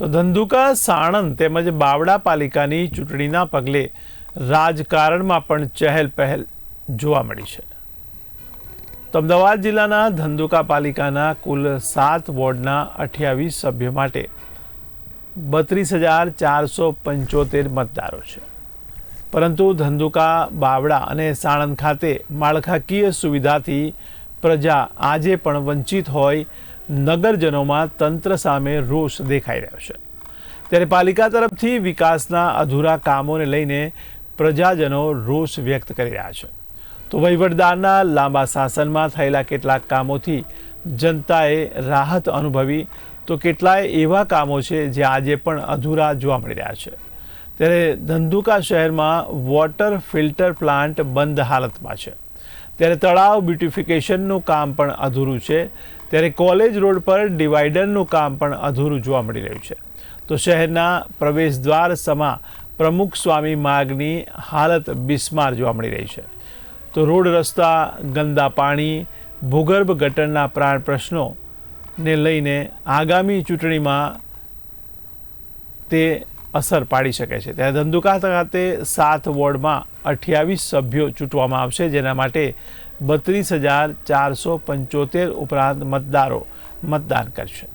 તો ધંધુકા સાણંદ તેમજ બાવડા પાલિકાની ચૂંટણીના પગલે રાજકારણમાં પણ ચહેલ પહેલ જોવા મળી છે. તો અમદાવાદ જિલ્લાના ધંધુકા પાલિકાના કુલ સાત વોર્ડના અઠ્યાવીસ સભ્યો માટે બત્રીસ હજાર ચારસો પંચોતેર મતદારો છે. પરંતુ ધંધુકા, બાવડા અને સાણંદ ખાતે માળખાકીય સુવિધાથી પ્રજા આજે પણ વંચિત હોય નગરજનોમાં તંત્ર સામે રોષ દેખાઈ રહ્યો છે. ત્યારે પાલિકા તરફથી વિકાસના અધૂરા કામોને લઈને પ્રજાજનો રોષ વ્યક્ત કરી રહ્યા છે. તો વહીવટદારના લાંબા શાસનમાં થયેલા કેટલાક કામોથી જનતાએ રાહત અનુભવી. તો કેટલાય એવા કામો છે જે આજે પણ અધૂરા જોવા મળી રહ્યા છે. ત્યારે ધંધુકા શહેરમાં વોટર ફિલ્ટર પ્લાન્ટ બંધ હાલતમાં છે. ત્યારે તળાવ બ્યુટિફિકેશનનું કામ પણ અધૂરું છે. ત્યારે કોલેજ રોડ પર ડિવાઈડરનું કામ પણ અધૂરું જોવા મળી રહ્યું છે. તો શહેરના પ્રવેશદ્વાર સમા પ્રમુખ સ્વામી માર્ગની હાલત બિસ્માર જોવા મળી રહી છે. તો રોડ રસ્તા, ગંદા પાણી, ભૂગર્ભ ગટરના પ્રાણ પ્રશ્નોને લઈને આગામી ચૂંટણીમાં તે અસર પાડી શકે છે. ત્યારે ધંધુકા ખાતે સાત વોર્ડમાં અઠ્યાવીસ સભ્યો ચૂંટવામાં આવશે જેના માટે બત્રીસ હજાર ચારસો પંચોતેર ઉપરાંત મતદારો મતદાન કરશે.